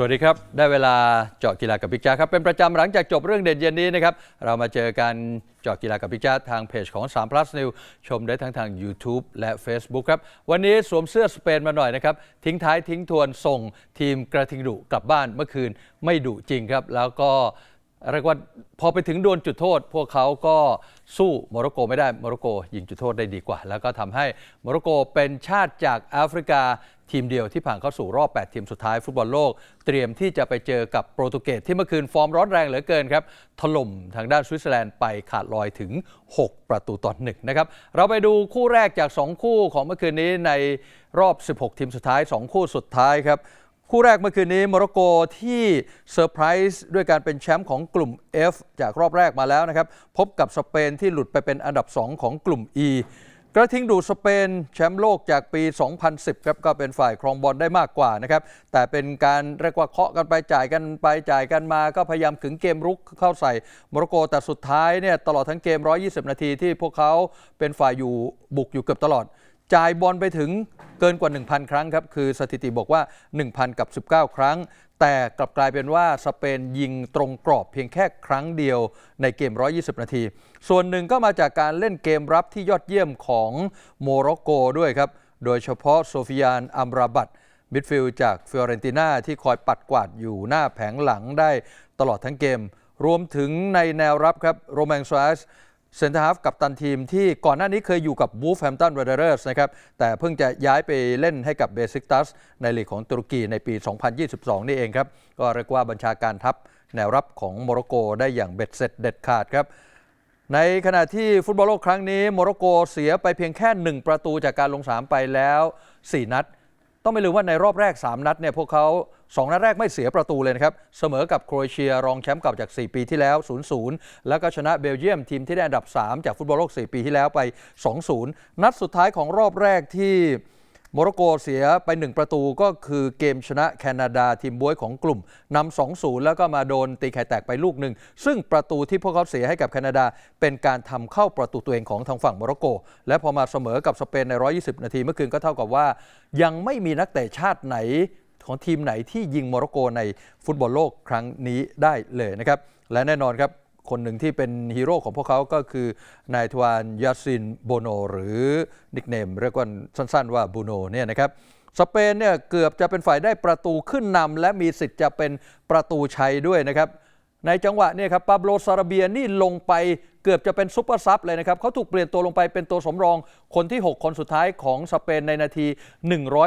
สวัสดีครับ ได้เวลาเจาะกีฬากับพิกจ้าครับเป็นประจำหลังจากจบเรื่องเด่นเย็นนี้นะครับ เรามาเจอกันเจาะกีฬากับพิกจ้าทางเพจของ3 plus New ชมได้ทั้งทาง YouTube และ Facebook ครับ วันนี้สวมเสื้อสเปนมาหน่อยนะครับ ทิ้งท้ายทิ้งทวนส่งทีมกระทิงดุกลับบ้านเมื่อคืนไม่ดุจริงครับ แล้วก็เรียกว่าพอไปถึงโดนจุดโทษ พวกเขาก็สู้โมร็อกโกไม่ได้โมร็อกโกยิงจุดโทษได้ดีกว่า แล้วก็ทำให้โมร็อกโกเป็นชาติจากแอฟริกา ทีมเดียวที่ผ่านเข้าสู่รอบ 8 ทีมสุดท้ายฟุตบอลโลก เตรียมที่จะไปเจอกับโปรตุเกสที่เมื่อคืนฟอร์มร้อนแรงเหลือเกินครับ ถล่มทางด้านสวิตเซอร์แลนด์ไปขาดลอยถึง 6 ประตูต่อหนึ่งนะครับ เราไปดูคู่แรกจาก 2 คู่ของเมื่อคืนนี้ในรอบ 16 ทีมสุดท้าย 2 คู่สุดท้ายครับคู่แรกเมื่อคืนนี้โมร็อกโกที่เซอร์ไพรส์ด้วยการเป็นแชมป์ของกลุ่ม F จากรอบแรกมาแล้วนะครับ พบกับสเปนที่หลุดไปเป็นอันดับ 2 ของกลุ่ม E กระทิงดูสเปนแชมป์โลกจากปี 2010 ครับก็เป็นฝ่ายครองบอลได้มากกว่านะครับ แต่เป็นการเรียกว่าเคาะกันไปจ่ายกันไปจ่ายกันมา ก็พยายามขึงเกมรุกเข้าใส่โมร็อกโกแต่สุดท้ายเนี่ยตลอดทั้งเกม 120 นาทีที่พวกเขาเป็นฝ่ายอยู่บุกอยู่เกือบตลอด จ่ายบอลไปถึงเกินกว่า 1,000 ครั้งครับ คือสถิติบอกว่า 1,000 กับ 19 ครั้ง แต่กลับกลายเป็นว่าสเปนยิงตรงกรอบเพียงแค่ครั้งเดียวในเกม 120 นาที ส่วนหนึ่งก็มาจากการเล่นเกมรับที่ยอดเยี่ยมของโมร็อกโกด้วยครับ โดยเฉพาะโซฟิยานอัมราบัตมิดฟิลด์จากฟิออเรนติน่าที่คอยปัดกวาดอยู่หน้าแผงหลังได้ตลอดทั้งเกม รวมถึงในแนวรับครับโรแมนซ a ส เซนเตอร์ฮาฟกับตันทีมที่ก่อนหน้านี้เคยอยู่กับวูฟแฮมตัน w ว n เ e อร์สนะครับ แต่เพิ่งจะย้ายไปเล่นให้กับเบซิกตัสในลีกของตุรกีในปี 2022 นี่เองครับ ก็เรียกว่าบัญชาการทัพแนวรับของโมร็อกโกได้อย่างเบ็ดเสร็จเด็ดขาดครับ ในขณะที่ฟุตบอลโลกครั้งนี้โมร็อกโกเสียไปเพียงแค่ 1 ประตูจากการลงสนามไปแล้ว 4 นัด ต้องไม่ลืมว่าในรอบแรก 3 นัดเนี่ยพวกเขา 2 นัดแรกไม่เสียประตูเลยนะครับ เสมอกับโครเอเชียรองแชมป์เก่าจาก 4 ปีที่แล้ว 0-0 แล้วก็ชนะเบลเยียมทีมที่ได้อันดับ 3 จากฟุตบอลโลก 4 ปีที่แล้วไป 2-0 นัดสุดท้ายของรอบแรกที่ โมร็อกโกเสียไป 1 ประตูก็คือเกมชนะแคนาดาทีมบวยของกลุ่มนำ2-0แล้วก็มาโดนตีไข่แตกไปลูกหนึ่ง ซึ่งประตูที่พวกเขาเสียให้กับแคนาดา เป็นการทำเข้าประตูตัวเองของทางฝั่งโมร็อกโก และพอมาเสมอกับสเปนใน 120 นาทีเมื่อคืนก็เท่ากับว่า ยังไม่มีนักเตะชาติไหนของทีมไหนที่ยิงโมร็อกโกในฟุตบอลโลกครั้งนี้ได้เลยนะครับและแน่นอนครับ คนหนึ่งที่เป็นฮีโร่ของพวกเขาก็คือนายทวานยาซินโบโนหรือนิกเนมเรียกว่าสั้นๆว่าบูโนเนี่ยนะครับสเปนเนี่ยเกือบจะเป็นฝ่ายได้ประตูขึ้นนำและมีสิทธิ์จะเป็นประตูชัยด้วยนะครับในจังหวะเนี้ครับปาโบลซาราเบียนี่ลงไปเกือบจะเป็นซุปเปอร์ซับเลยนะครับเขาถูกเปลี่ยนตัวลงไปเป็นตัวสำรองคนที่ 6 คนสุดท้ายของสเปนในนาที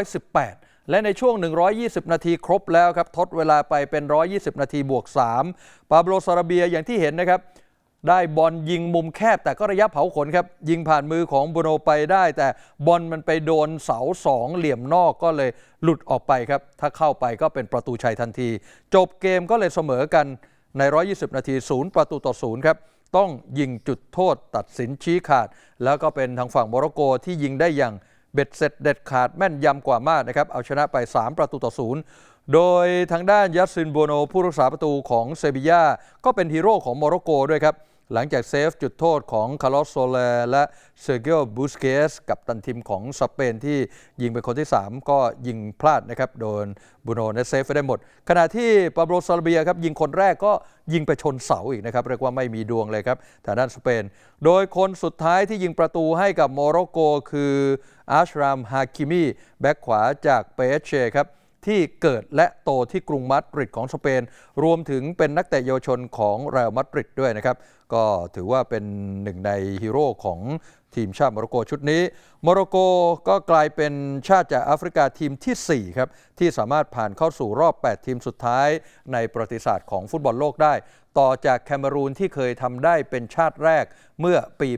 118 และในช่วง 120 นาทีครบแล้วครับ ทดเวลาไปเป็น 120 นาทีบวก 3 ปาโบลซาราเบียอย่างที่เห็นนะครับ ได้บอลยิงมุมแคบแต่ก็ระยะเผาขนครับ ยิงผ่านมือของบูโนไปได้ แต่บอลมันไปโดนเสาสองเหลี่ยมนอกก็เลยหลุดออกไปครับ ถ้าเข้าไปก็เป็นประตูชัยทันที จบเกมก็เลยเสมอกันใน 120 นาที 0 ประตูต่อ 0 ครับ ต้องยิงจุดโทษตัดสินชี้ขาด แล้วก็เป็นทางฝั่งโมร็อกโกที่ยิงได้อย่าง เบ็ดเสร็จเด็ดขาดแม่นยำกว่ามากนะครับ เอาชนะไป 3 ประตูต่อศูนย์โดยทางด้านยัสซินโบโนผู้รักษาประตูของเซบีย่าก็เป็นฮีโร่ของโมร็อกโกด้วยครับ หลังจากเซฟจุดโทษของคาร์ลอสโซเลและเซอร์เกียบูสเกสกับตันทีมของสเปนที่ยิงเป็นคนที่ 3 ก็ยิงพลาดนะครับ โดนบูโนเนเซฟไปได้หมด ขณะที่ปาโบซาลเบียครับ ยิงคนแรกก็ยิงไปชนเสาอีกนะครับ เรียกว่าไม่มีดวงเลยครับทางด้านสเปน โดยคนสุดท้ายที่ยิงประตูให้กับโมร็อกโก คืออาชรามฮาคิมีแบ็กขวาจากเปเชครับ ที่เกิดและโตที่กรุงมาดริดของสเปน รวมถึงเป็นนักเตะเยาวชนของเรอัลมาดริดด้วยนะครับ ก็ถือว่าเป็นหนึ่งในฮีโร่ของทีมชาติโมร็อกโกชุดนี้ โมร็อกโกก็กลายเป็นชาติจากแอฟริกาทีมทีสี่4 ครับ ที่สามารถผ่านเข้าสู่รอบ 8 ทีมสุดท้ายในประวัติศาสตร์ของฟุตบอลโลกได้ ต่อจากแคเมรูนที่เคยทำได้เป็นชาติแรกเมื่อปี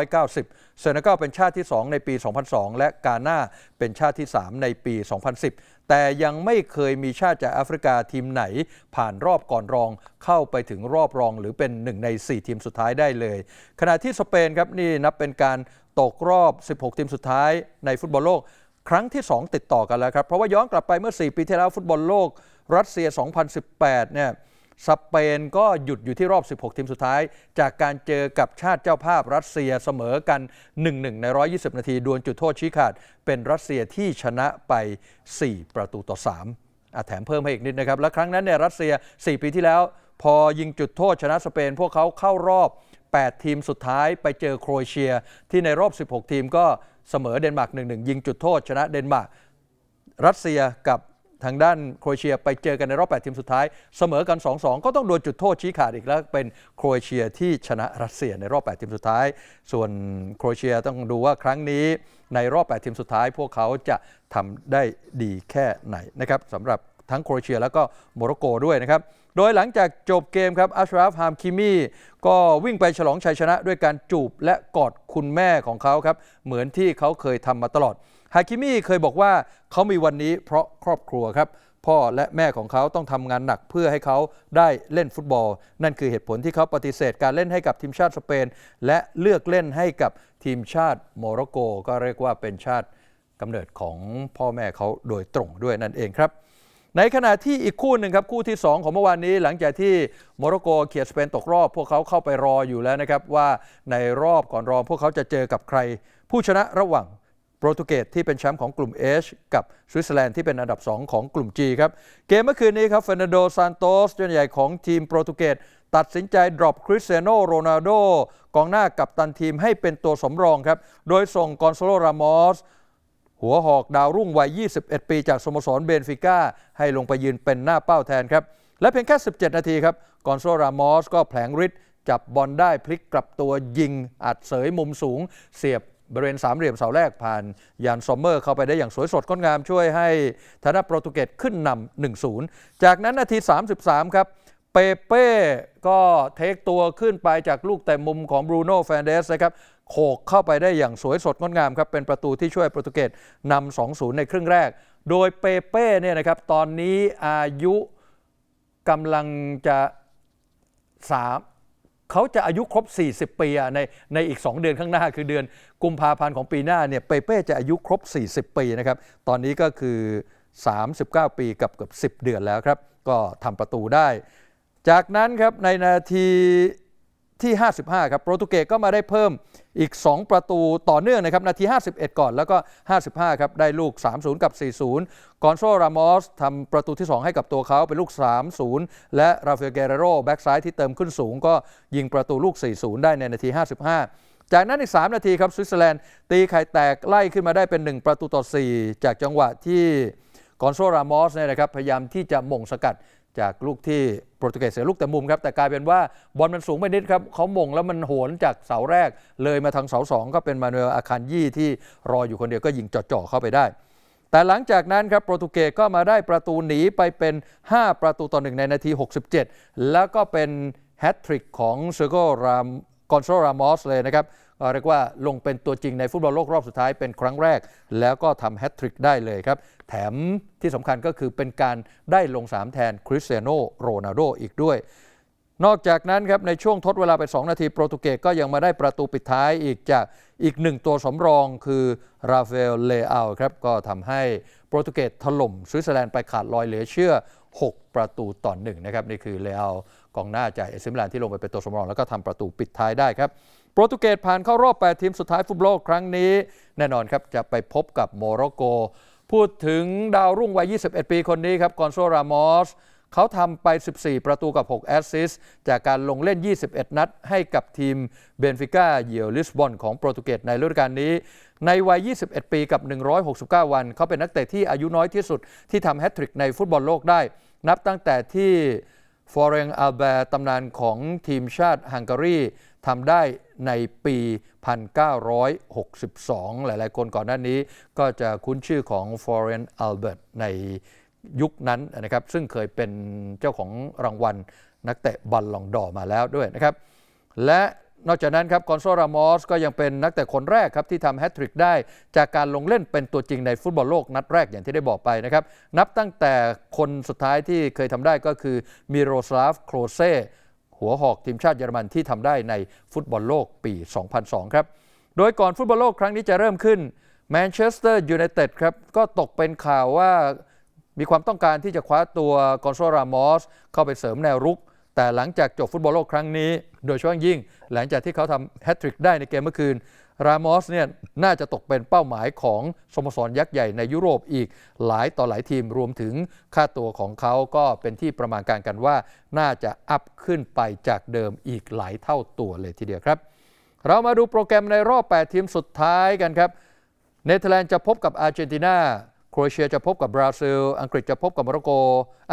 1990 เซเนกัลเป็นชาติที่ 2 ในปี 2002 และกาหน้าเป็นชาติที่ 3 ในปี 2010 แต่ยังไม่เคยมีชาติจากแอฟริกาทีมไหน ผ่านรอบก่อนรองเข้าไปถึงรอบรองหรือเป็นหนึ่งใน 4 ทีมสุดท้ายได้เลย ขณะที่สเปนครับนี่นับเป็นการตกรอบ 16 ทีมสุดท้ายในฟุตบอลโลกครั้งที่ 2 ติดต่อกันแล้วครับ เพราะว่าย้อนกลับไปเมื่อ 4 ปีที่แล้วฟุตบอลโลก รัสเซีย 2018 เนี่ย สเปนก็หยุดอยู่ที่รอบ 16 ทีมสุดท้าย จากการเจอกับชาติเจ้าภาพรัสเซียเสมอกัน 1-1 ใน 120 นาที ดวลจุดโทษชี้ขาด เป็นรัสเซียที่ชนะไป 4 ประตูต่อ 3อะแถมเพิ่มให้อีกนิดนะครับ และครั้งนั้นเนี่ยรัสเซีย 4 ปีที่แล้ว พอยิงจุดโทษชนะสเปน พวกเขาเข้ารอบ 8 ทีมสุดท้ายไปเจอโครเอเชีย ที่ในรอบ 16 ทีมก็เสมอเดนมาร์ก 1-1 ยิงจุดโทษชนะเดนมาร์กรัสเซียกับ ทางด้านโครเอเชียไปเจอกันในรอบ 8 ทีมสุดท้าย เสมอกัน 2-2 ก็ต้องโดนจุดโทษชี้ขาดอีกแล้ว เป็นโครเอเชียที่ชนะรัสเซียในรอบ 8 ทีมสุดท้าย ส่วนโครเอเชียต้องดูว่าครั้งนี้ในรอบ 8 ทีมสุดท้าย พวกเขาจะทำได้ดีแค่ไหนนะครับสำหรับทั้งโครเอเชียแล้วก็โมร็อกโกด้วยนะครับโดยหลังจากจบเกมครับอัชราฟฮามคิมีก็วิ่งไปฉลองชัยชนะด้วยการจูบและกอดคุณแม่ของเขาครับเหมือนที่เขาเคยทำมาตลอด ฮาคิมิเคยบอกว่าเขามีวันนี้เพราะครอบครัวครับ พ่อและแม่ของเขาต้องทำงานหนักเพื่อให้เขาได้เล่นฟุตบอล นั่นคือเหตุผลที่เขาปฏิเสธการเล่นให้กับทีมชาติสเปน และเลือกเล่นให้กับทีมชาติโมร็อกโก ก็เรียกว่าเป็นชาติกำเนิดของพ่อแม่เขาโดยตรงด้วยนั่นเองครับในขณะที่อีกคู่หนึ่งครับ คู่ที่ 2 ของเมื่อวานนี้หลังจากที่โมร็อกโกเขียดสเปนตกรอบ พวกเขาเข้าไปรออยู่แล้วนะครับ ว่าในรอบก่อนรองพวกเขาจะเจอกับใคร ผู้ชนะระหว่าง โปรตุเกสที่เป็นแชมป์ของกลุ่ม H กับสวิตเซอร์แลนด์ที่เป็นอันดับ 2 ของกลุ่ม G ครับ เกมเมื่อคืนนี้ครับเฟรนันโดซานโตสเจ้าใหญ่ของทีมโปรตุเกสตัดสินใจดรอปคริสเตียโนโรนัลโดกองหน้ากับตันทีมให้เป็นตัวสำรองครับ โดยส่งกอนโซโลรามอสหัวหอกดาวรุ่งวัย 21 ปีจากสโมสรเบนฟิก้า ให้ลงไปยืนเป็นหน้าเป้าแทนครับ และเพียงแค่ 17 นาทีครับกอนโซรามอสก็แผลงฤทธิ์จับบอลได้พลิกกลับตัวยิงอัดเสยมุมสูง เสียบ บริเวณสามเหลี่ยมเสาแรกผ่านยานซอมเมอร์เข้าไปได้อย่างสวยสดงดงามช่วยให้ธนโปรตุเกสขึ้นนำ1-0 จากนั้นนาที 33 ครับเปเป้ก็เทคตัวขึ้นไปจากลูกแต่มุมของบรูโน่แฟนเดสนะครับโขกเข้าไปได้อย่างสวยสดงดงามครับ เป็นประตูที่ช่วยโปรตุเกสนำ2-0 ในครึ่งแรก โดยเปเป้เนี่ยนะครับตอนนี้อายุกำลังจะสาม เขาจะอายุครบ 40 ปีในในอีก 2 เดือนข้างหน้า คือเดือนกุมภาพันธ์ของปีหน้าเนี่ยเปเป้จะอายุครบ 40 ปีนะครับตอนนี้ก็คือ 39 ปีกับเกือบ10 เดือนแล้วครับ ก็ทำประตูได้ จากนั้นครับในนาที ที่ 55 ครับโปรตุเกสก็มาได้เพิ่มอีก 2 ประตูต่อเนื่องนะครับนาที 51 ก่อนแล้วก็ 55 ครับ ได้ลูก 3-0 กับ 4-0 กอนโซรามอสทำประตูที่ 2 ให้กับตัวเขาเป็นลูก 3-0 และราฟาเอลเกเรโรแบ็กซ้ายที่เติมขึ้นสูง ก็ยิงประตูลูก 4-0 ได้ในนาที 55จากนั้นอีก 3 นาทีครับสวิตเซอร์แลนด์ตีไข่แตกไล่ขึ้นมาได้เป็น 1 ประตูต่อ 4 จากจังหวะที่กอนโซรามอสเนี่ยนะครับพยายามที่จะหม่งสกัด จากลูกที่โปรตุเกสเสียลูกแต่มุมครับ แต่กลายเป็นว่าบอลมันสูงไปนิดครับเขาหมงแล้วมันโหนจากเสาแรก เลยมาทางเสาสองก็เป็นมานูเอลอาคารยี่ที่รออยู่คนเดียวก็ยิงจ่อๆเข้าไปได้ แต่หลังจากนั้นครับโปรตุเกสก็มาได้ประตูหนีไปเป็น 5 ประตูต่อหนึ่งในนาที 67 แล้วก็เป็นแฮตทริกของเซโกรามกอนโซรามอสเลยนะครับเรียกว่าลงเป็นตัวจริงในฟุตบอลโลกรอบสุดท้ายเป็นครั้งแรก แล้วก็ทำแฮตทริกได้เลยครับ แถมที่สำคัญก็คือเป็นการได้ลง3แทนคริสเตียโนโรนัลโดอีกด้วย นอกจากนั้นครับในช่วงทดเวลาไป 2 นาทีโปรตุเกสก็ยังมาได้ประตูปิดท้ายอีกจากอีกหนึ่งตัวสำรองคือราฟาเอลเลอาครับก็ทำให้โปรตุเกสถล่มสวิตเซอร์แลนด์ไปขาดลอยเหลือเชื่อ 6 ประตูต่อหนึ่งนะครับนี่คือเลอากองหน้าจากเอซิมิลานที่ลงไปเป็นตัวสำรองแล้วก็ทำประตูปิดท้ายได้ครับโปรตุเกสผ่านเข้ารอบ 8 ทีมสุดท้ายฟุตบอลโลกครั้งนี้ แน่นอนครับจะไปพบกับโมร็อกโก พูดถึงดาวรุ่งวัย 21 ปีคนนี้ครับกอนโซรามอสเขาทำไป 14 ประตูกับ 6 แอสซิสจากการลงเล่น 21 นัด ให้กับทีมเบนฟิก้าเยี่ยลิสบอนของโปรตุเกสในฤดูกาลนี้ ในวัย 21 ปีกับ 169 วัน เขาเป็นนักเตะที่อายุน้อยที่สุด ที่ทำแฮตทริกในฟุตบอลโลกได้ นับตั้งแต่ที่ฟอเรงอัลแบร์ตำนานของทีมชาติฮังการีทำได้ ในปี 1962 หลาย ๆ คนก่อนหน้านี้ก็จะคุ้นชื่อของฟอเรนอัลเบิร์ตในยุคนั้นนะครับซึ่งเคยเป็นเจ้าของรางวัลนักเตะบัลลองดอมาแล้วด้วยนะครับ และนอกจากนั้นครับกอนโซรามอสก็ยังเป็นนักเตะคนแรกครับที่ทำแฮตทริกได้จากการลงเล่นเป็นตัวจริงในฟุตบอลโลกนัดแรกอย่างที่ได้บอกไปนะครับ นับตั้งแต่คนสุดท้ายที่เคยทำได้ก็คือมิโรสลาฟโครเซ หัวหอกทีมชาติเยอรมันที่ทำได้ในฟุตบอลโลกปี 2002 ครับ โดยก่อนฟุตบอลโลกครั้งนี้จะเริ่มขึ้นแมนเชสเตอร์ยูไนเต็ดครับก็ตกเป็นข่าวว่ามีความต้องการที่จะคว้าตัวกอนโซรามอสเข้าไปเสริมแนวรุก แต่หลังจากจบฟุตบอลโลกครั้งนี้ โดยเฉพาะยิ่ง หลังจากที่เขาทำแฮตทริกได้ในเกมเมื่อคืน รามอสเนี่ยน่าจะตกเป็นเป้าหมายของสโมสรยักษ์ใหญ่ในยุโรปอีกหลายต่อหลายทีมรวมถึงค่าตัวของเขาก็เป็นที่ประมาณการกันว่า น่าจะอัพขึ้นไปจากเดิมอีกหลายเท่าตัวเลยทีเดียวครับ เรามาดูโปรแกรมในรอบ 8 ทีมสุดท้ายกันครับ เนเธอร์แลนด์จะพบกับอาร์เจนตินา โครเอเชียจะพบกับบราซิล อังกฤษจะพบกับโมร็อกโก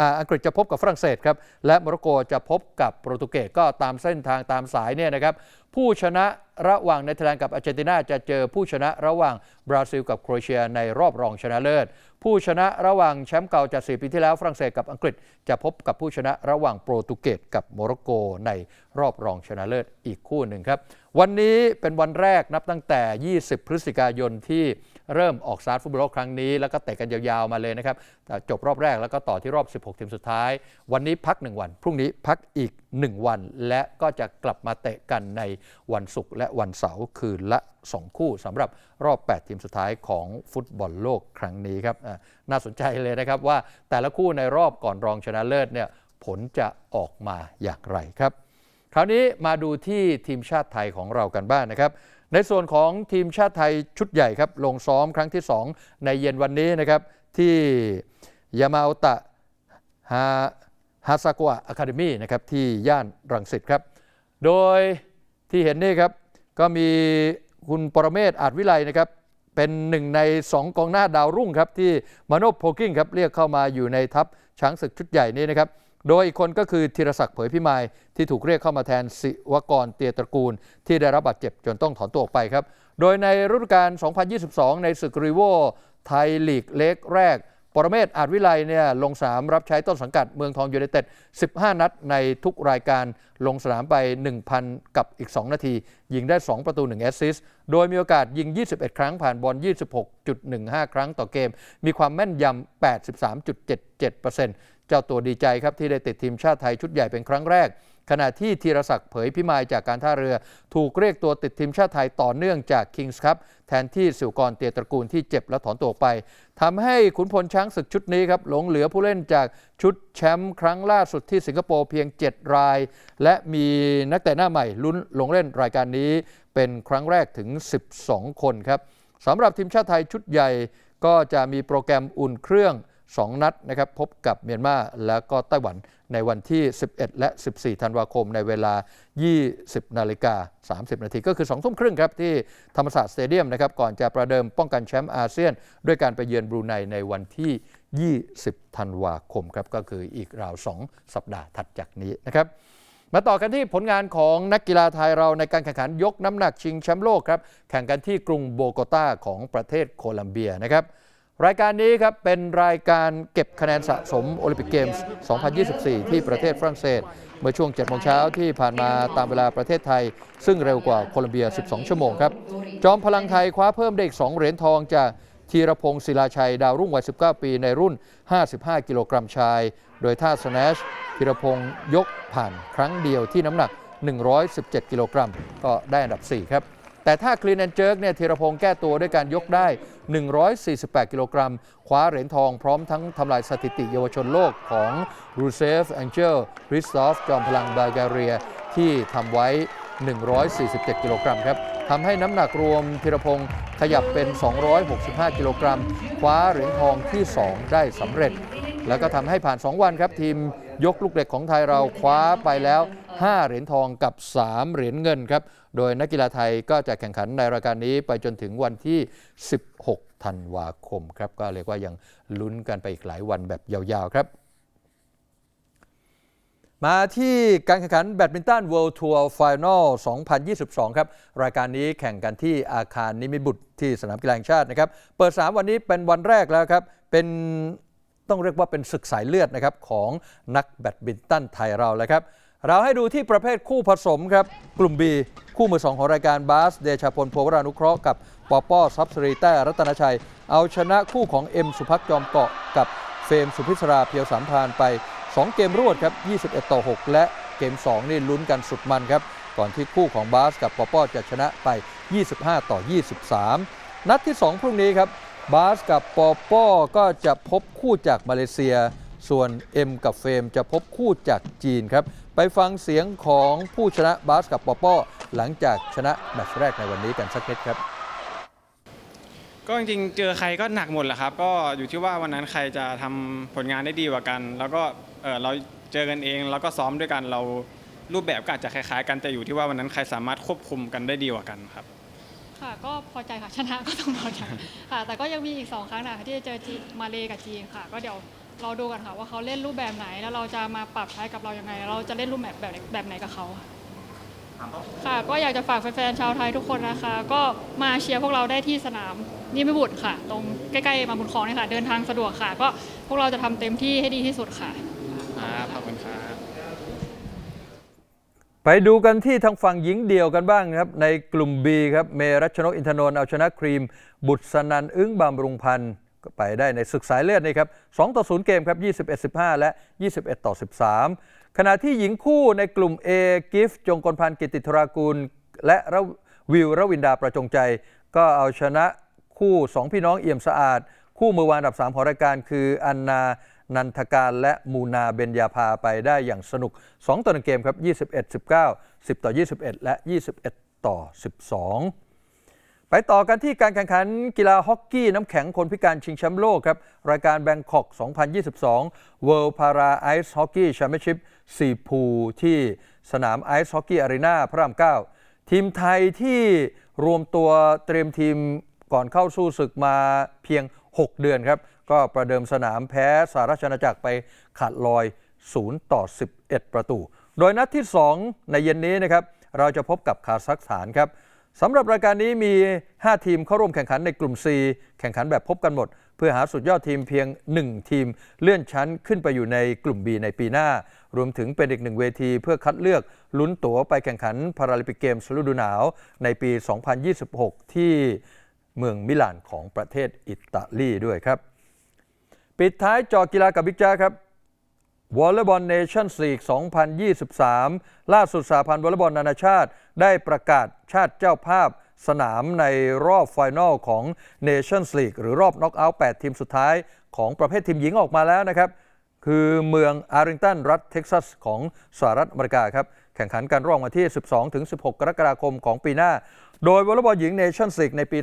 อ่าอังกฤษจะพบกับฝรั่งเศสครับ และโมร็อกโกจะพบกับโปรตุเกสก็ตามเส้นทางตามสายเนี่ยนะครับ ผู้ชนะระหว่างเนเธอร์แลนด์กับอาร์เจนตินาจะเจอผู้ชนะระหว่างบราซิลกับโครเอเชียในรอบรองชนะเลิศ ผู้ชนะระหว่างแชมป์เก่าจาก4ปีที่แล้วฝรั่งเศสกับอังกฤษ จะพบกับผู้ชนะระหว่างโปรตุเกสกับโมร็อกโกในรอบรองชนะเลิศอีกคู่หนึ่งครับ วันนี้เป็นวันแรกนับตั้งแต่ 20 พฤศจิกายนที่ เริ่มออกสตาร์ทฟุตบอลโลกครั้งนี้ แล้วก็เตะกันยาวๆมาเลยนะครับจบรอบแรกแล้วก็ต่อที่รอบ 16 ทีมสุดท้าย วันนี้พัก 1 วัน พรุ่งนี้พักอีก 1 วัน และก็จะกลับมาเตะกันในวันศุกร์และวันเสาร์คืนละ 2 คู่สำหรับรอบ 8 ทีมสุดท้ายของฟุตบอลโลกครั้งนี้ครับน่าสนใจเลยนะครับว่าแต่ละคู่ในรอบก่อนรองชนะเลิศเนี่ยผลจะออกมาอย่างไรครับ คราวนี้มาดูที่ทีมชาติไทยของเรากันบ้างนนะครับ ในส่วนของทีมชาติไทยชุดใหญ่ครับลงซ้อมครั้งที่ 2 ในเย็นวันนี้นะครับที่ยามาโอตะฮาฮาซากวะอะคาเดมีนะครับที่ย่านรังสิตครับ โดยที่เห็นนี่ครับก็มีคุณปรเมศอาจวิไลนะครับเป็นหนึ่งใน 2 กองหน้าดาวรุ่งครับที่มาโนโพกิ้งครับเรียกเข้ามาอยู่ในทัพช้างศึกชุดใหญ่นี้นะครับ โดยอีกคนก็คือธีรศักดิ์เผยพิมายที่ถูกเรียกเข้ามาแทนศิวกรเตียตระกูล ที่ได้รับบาดเจ็บจนต้องถอนตัวออกไปครับ โดยในฤดูกาล 2022 ในศึกรีโวไทยลีกเล็กแรก ปรเมศอาจวิไลเนี่ยลงสนามรับใช้ต้นสังกัดเมืองทองยูไนเต็ด 15 นัดในทุกรายการลงสนามไป 1,000 กับอีก 2 นาที ยิงได้ 2 ประตู 1 แอสซิสต์โดยมีโอกาสยิง 21 ครั้งผ่านบอล 26.15 ครั้งต่อเกม มีความแม่นยำ 83.77% เจ้าตัวดีใจครับที่ได้ติดทีมชาติไทยชุดใหญ่เป็นครั้งแรก ขณะที่ธีรศักดิ์เผยพิมายจากการท่าเรือ ถูกเรียกตัวติดทีมชาติไทยต่อเนื่องจากคิงส์ครับแทนที่สิวกรเตียตระกูลที่เจ็บและถอนตัวไปทำให้ขุนพลช้างศึกชุดนี้ครับหลงเหลือผู้เล่นจากชุดแชมป์ครั้งล่าสุดที่สิงคโปร์เพียง 7 ราย และมีนักเตะหน้าใหม่ลุ้นลงเล่นรายการนี้เป็นครั้งแรกถึง 12 คนครับสำหรับทีมชาติไทยชุดใหญ่ก็จะมีโปรแกรมอุ่นเครื่อง 2 นัดนะครับพบกับเมียนมาแล้วก็ไต้หวันในวันที่ 11 และ 14 ธันวาคมในเวลา 20 นาฬิกา 30 นาทีก็คือ 2 ทุ่มครึ่งครับที่ธรรมศาสตร์สเตเดียมนะครับก่อนจะประเดิมป้องกันแชมป์อาเซียน ด้วยการไปเยือนบรูไนในวันที่ 20 ธันวาคมครับก็คืออีกราว 2 สัปดาห์ถัดจากนี้นะครับมาต่อกันที่ผลงานของนักกีฬาไทยเราในการแข่งขันยกน้ำหนักชิงแชมป์โลกครับแข่งกันที่กรุงโบโกตาของประเทศโคลัมเบียนะครับ รายการนี้ครับเป็นรายการเก็บคะแนนสะสมโอลิมปิกเกมส์ 2024 ที่ประเทศฝรั่งเศส เมื่อช่วง7โมงเช้าที่ผ่านมาตามเวลาประเทศไทย ซึ่งเร็วกว่าโคลัมเบีย 12 ชั่วโมงครับ จอมพลังไทยคว้าเพิ่มได้อีก 2 เหรียญทองจากธีรพงศ์ศิลาชัย ดาวรุ่งวัย 19 ปีในรุ่น 55 กิโลกรัมชาย โดยท่าสแนชธีรพงศ์ยกผ่านครั้งเดียวที่น้ำหนัก 117 กิโลกรัม ก็ได้อันดับ 4 ครับ แต่ถ้าคลีนแอนเจิร์กเนี่ยธีรพงศ์แก้ตัวด้วยการยกได้ 148 กิโลกรัม คว้าเหรียญทองพร้อมทั้งทำลายสถิติเยาวชนโลกของรูเซฟแองเจลริสตอฟจอมพลังบาลกเรีย ที่ทำไว้ 147 กิโลกรัมครับทำให้น้ำหนักรวมธีรพงศ์ขยับเป็น 265 กิโลกรัม คว้าเหรียญทองที่ 2 ได้สำเร็จ แล้วก็ทำให้ผ่าน 2 วันครับทีมยกลูกเหล็กของไทยเราคว้าไปแล้ว 5 เหรียญทองกับ 3 เหรียญเงินครับ โดยนักกีฬาไทยก็จะแข่งขันในรายการนี้ไปจนถึงวันที่ 16 ธันวาคมครับ ก็เรียกว่ายังลุ้นกันไปอีกหลายวันแบบยาวๆครับ มาที่การแข่งขันแบดมินตัน World Tour Final 2022 ครับ รายการนี้แข่งกันที่อาคารนิมิบุตรที่สนามกีฬาแห่งชาตินะครับ เปิด 3 วันนี้เป็นวันแรกแล้วครับ เป็นต้องเรียกว่าเป็นศึกสายเลือดนะครับของนักแบดมินตันไทยเราแล้วครับ เราให้ดูที่ประเภทคู่ผสมครับ กลุ่ม B คู่มือ2ของรายการบาส เดชาพลโพวรานุเคราะห์กับปอป้อซับสรีแต้รัตนชัย เอาชนะคู่ของเอ็มสุพักจอมเกาะกับเฟรมสุพิศราเพียวสามพานไป 2 เกมรวดครับ 21 ต่อ 6 และเกม 2 นี่ลุ้นกันสุดมันครับ ก่อนที่คู่ของบาสกับปอป้อจะชนะไป 25 ต่อ 23 นัดที่ 2 พรุ่งนี้ครับบาสกับปอป้อก็จะพบคู่จากมาเลเซีย ส่วนเอ็มกับเฟรมจะพบคู่จากจีนครับ ไปฟังเสียงของผู้ชนะบาสกับปอป้อหลังจากชนะแมตช์แรกในวันนี้กันสักนิดครับ ก็จริงๆ เจอใครก็หนักหมดแหละครับ ก็อยู่ที่ว่าวันนั้นใครจะทำผลงานได้ดีกว่ากัน แล้วก็เอ่อเราเจอกันเองแล้วก็ซ้อมด้วยกันเรารูปแบบก็อาจจะคล้ายๆ กันแต่อยู่ที่ว่าวันนั้นใครสามารถควบคุมกันได้ดีกว่ากันครับ ค่ะก็พอใจค่ะชนะก็ต้องพอใจค่ะแต่ก็ยังมีอีก2ครั้งนะคะที่จะเจอจีนมาเลกับจีนค่ะ ก็เดี๋ยว เราดูกันค่ะว่าเขาเล่นรูปแบบไหน แล้วเราจะมาปรับใช้กับเรายังไง เราจะเล่นรูปแบบแบบไหนแบบไหนกับเขาค่ะ ค่ะก็อยากจะฝากแฟนๆชาวไทยทุกคนนะคะ ก็มาเชียร์พวกเราได้ที่สนามนิมิบุตรค่ะ ตรงใกล้ๆมาบุญคลองนี่ค่ะ เดินทางสะดวกค่ะ ก็พวกเราจะทำเต็มที่ให้ดีที่สุดค่ะ ครับขอบคุณครับ ไปดูกันที่ทางฝั่งหญิงเดี่ยวกันบ้างนะครับ ในกลุ่ม B ครับ เมรัชนกอินทนนท์เอาชนะครีม บุตรสนันอึ้งบำรุงพันธ์ก็ ไปได้ในศึกสายเลือดนี่ครับ2ต่อ 0 เกมครับ 21-15 และ 21 ต่อ 13 ขณะที่หญิงคู่ในกลุ่ม A กิฟต์จงกลพันธ์กิติธรากุลและระวิวรวินดาประจงใจ ก็เอาชนะคู่ 2 พี่น้องเอี่ยมสะอาด คู่มือวานอันดับ 3 ของรายการคือ อันนา นันทการและมูนาเบญญาภาไปได้อย่างสนุก 2 ต่อ 1 เกมครับ 21 19 10 ต่อ 21 และ 21 ต่อ 12 ไปต่อกันที่การแข่งขันกีฬาฮอกกี้น้ำแข็งคนพิการชิงแชมป์โลกครับ รายการแบงคอก 2022 World Para Ice Hockey Championship 4พูที่สนามไอซ์ฮอกกี้อารีนาพระราม 9 ทีมไทยที่รวมตัวเตรียมทีมก่อนเข้าสู้ศึกมาเพียง 6 เดือนครับ ก็ประเดิมสนามแพ้สหราชอาณาจักรไปขาดลอย 0 ต่อ 11 ประตู โดยนัดที่ 2 ในเย็นนี้นะครับ เราจะพบกับคาซัคสถานครับ สำหรับรายการนี้มี 5 ทีมเข้าร่วมแข่งขันในกลุ่ม C แข่งขันแบบพบกันหมด เพื่อหาสุดยอดทีมเพียง 1 ทีม เลื่อนชั้นขึ้นไปอยู่ในกลุ่ม B ในปีหน้า รวมถึงเป็นอีกหนึ่งเวทีเพื่อคัดเลือกลุ้นตั๋วไปแข่งขันพาราลิมปิกเกมส์ฤดูหนาว ในปี 2026 ที่เมืองมิลานของประเทศอิตาลีด้วยครับ ปิดท้ายจอกีฬากับบิ๊กจ้าครับ วอลเลย์บอลเนชั่นสลีก 2023 ล่าสุดสาพันธ์วอลเลย์บอลนานาชาติ ได้ประกาศชาติเจ้าภาพสนามในรอบไฟนอลของ Nations League หรือรอบน็อกเอาท์8ทีมสุดท้ายของประเภททีมหญิงออกมาแล้วนะครับ คือเมืองอาริงตันรัฐเท็กซัสของสหรัฐอเมริกาครับ แข่งขันกันระหว่างวันที่ 12-16 กรกฎาคมของปีหน้า โดยวอลเลย์บอลหญิงเนชั่นส์ลีกในปี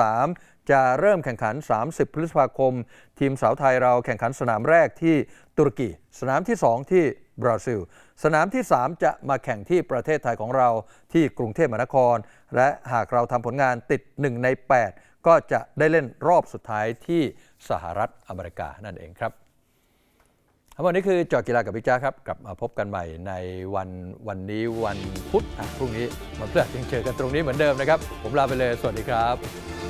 2023 จะเริ่มแข่งขัน 30 พฤษภาคม ทีมสาวไทยเราแข่งขันสนามแรกที่ตุรกี สนามที่ 2 ที่บราซิล สนามที่ 3 จะมาแข่งที่ประเทศไทยของเราที่กรุงเทพมหานคร และหากเราทำผลงานติด 1 ใน 8 ก็จะได้เล่นรอบสุดท้ายที่สหรัฐอเมริกานั่นเองครับ ทั้งหมดนี้คือจอกีฬากับพี่จ้าครับ กลับมาพบกันใหม่ในวันวันนี้วันพุธอะพรุ่งนี้มาเพื่อยังเจอกันตรงนี้เหมือนเดิมนะครับ ผมลาไปเลย สวัสดีครับ